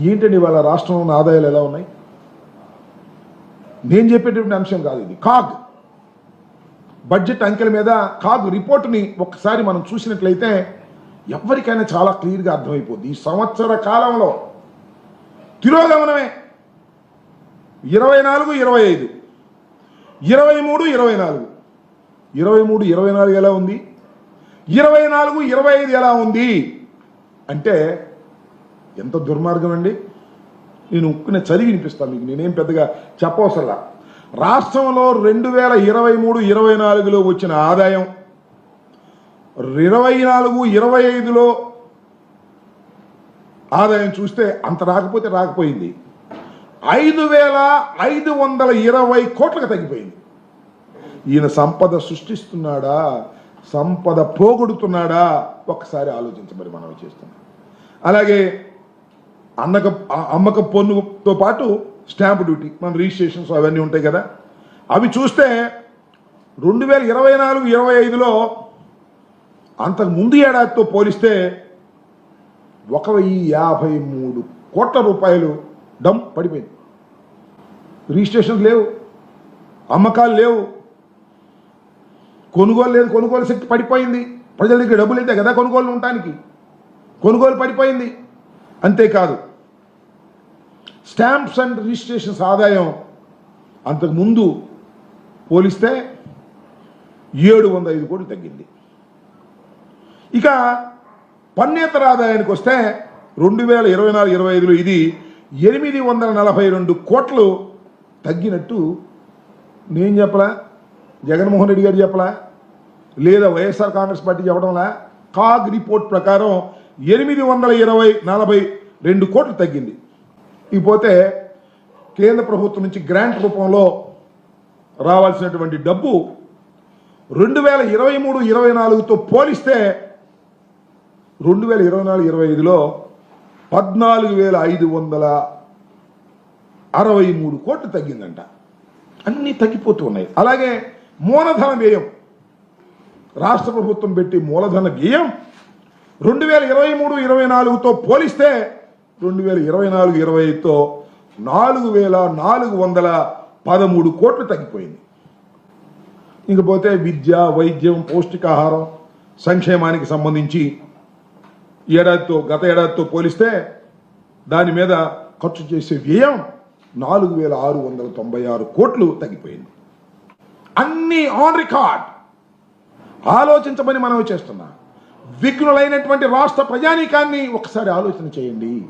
ఏంటండి వాళ్ళ రాష్ట్రంలో ఉన్న ఆదాయాలు ఎలా ఉన్నాయి? నేను చెప్పేటువంటి అంశం కాదు ఇది. కాగ్. బడ్జెట్ అంకెల మీద కాగ్ రిపోర్ట్ని ఒక్కసారి మనం చూసినట్లయితే ఎవరికైనా చాలా క్లియర్గా అర్థమైపోద్ది. ఈ సంవత్సర కాలంలో తిరోగమనమే. ఇరవై నాలుగు ఇరవై ఐదు ఇరవై మూడు ఇరవై నాలుగు ఇరవై మూడు ఇరవై నాలుగు ఎలా ఉంది? ఇరవై నాలుగు ఇరవై ఐదు ఎలా ఉంది? అంటే ఎంత దుర్మార్గం అండి? నేను ఉక్కునే చదివి వినిపిస్తాను మీకు నేనేం పెద్దగా చెప్పవసరలా. రాష్ట్రంలో రెండు వేల ఇరవై మూడు ఇరవై నాలుగులో వచ్చిన ఆదాయం ఇరవై నాలుగు ఇరవై ఐదులో ఆదాయం చూస్తే అంత రాకపోతే రాకపోయింది. ఐదు వేల ఐదు వందల ఇరవై కోట్లకు తగ్గిపోయింది. ఈయన సంపద సృష్టిస్తున్నాడా? సంపద పోగొడుతున్నాడా? ఒక్కసారి ఆలోచించమని మనం చేస్తున్నాం అలాగే అన్నక అమ్మక పన్నుతో పాటు స్టాంప్ డ్యూటీ మన రిజిస్ట్రేషన్స్ అవన్నీ ఉంటాయి కదా. అవి చూస్తే రెండు వేల ఇరవై నాలుగు ఇరవై ఐదులో అంతకు ముందు ఏడాదితో పోలిస్తే ఒక వెయ్యి యాభై మూడు కోట్ల రూపాయలు డమ్ పడిపోయింది. రిజిస్ట్రేషన్ లేవు అమ్మకాలు లేవు. కొనుగోలు లేదు కొనుగోలు శక్తి పడిపోయింది. ప్రజల దగ్గర డబ్బులు అయితే కదా కొనుగోలు ఉండటానికి? కొనుగోలు పడిపోయింది. అంతేకాదు స్టాంప్స్ అండ్ రిజిస్ట్రేషన్స్ ఆదాయం అంతకు ముందు పోలిస్తే ఏడు వంద ఐదు కోట్లు తగ్గింది. ఇక పన్నేతర ఆదాయానికి వస్తే రెండు వేల ఇరవై నాలుగు ఇరవై ఐదులో ఇది ఎనిమిది వందల నలభై రెండు కోట్లు తగ్గినట్టు నేను చెప్పలా జగన్మోహన్ రెడ్డి గారు చెప్పలా లేదా Y S R Congress party చెప్పడంలా CAG report ప్రకారం ఎనిమిది వందల ఇరవై నలభై రెండు కోట్లు తగ్గింది. ఇకపోతే కేంద్ర ప్రభుత్వం నుంచి గ్రాంట్ రూపంలో రావాల్సినటువంటి డబ్బు రెండు వేల ఇరవై మూడు ఇరవై నాలుగుతో పోలిస్తే రెండు వేల ఇరవై నాలుగు ఇరవై ఐదులో పద్నాలుగు వేల ఐదు వందల అరవై మూడు కోట్లు తగ్గిందంట. అన్నీ తగ్గిపోతూ ఉన్నాయి. అలాగే మూలధన వ్యయం. రాష్ట్ర ప్రభుత్వం పెట్టి మూలధన వ్యయం రెండు వేల ఇరవై మూడు ఇరవై నాలుగుతో పోలిస్తే రెండు వేల ఇరవై నాలుగు ఇరవై ఐదుతో నాలుగు వేల నాలుగు వందల పదమూడు కోట్లు తగ్గిపోయింది. ఇంకపోతే విద్య వైద్యం పౌష్టికాహారం సంక్షేమానికి సంబంధించి ఏడాదితో గత ఏడాదితో పోలిస్తే దాని మీద ఖర్చు చేసే వ్యయం నాలుగు వేల ఆరు వందల తొంభై ఆరు కోట్లు తగ్గిపోయింది. అన్ని ఆన్ రికార్డ్. ఆలోచించమని మనం చేస్తున్నా. విఘ్నులైనటువంటి రాష్ట్ర ప్రజానీకాన్ని ఒకసారి ఆలోచన చేయండి.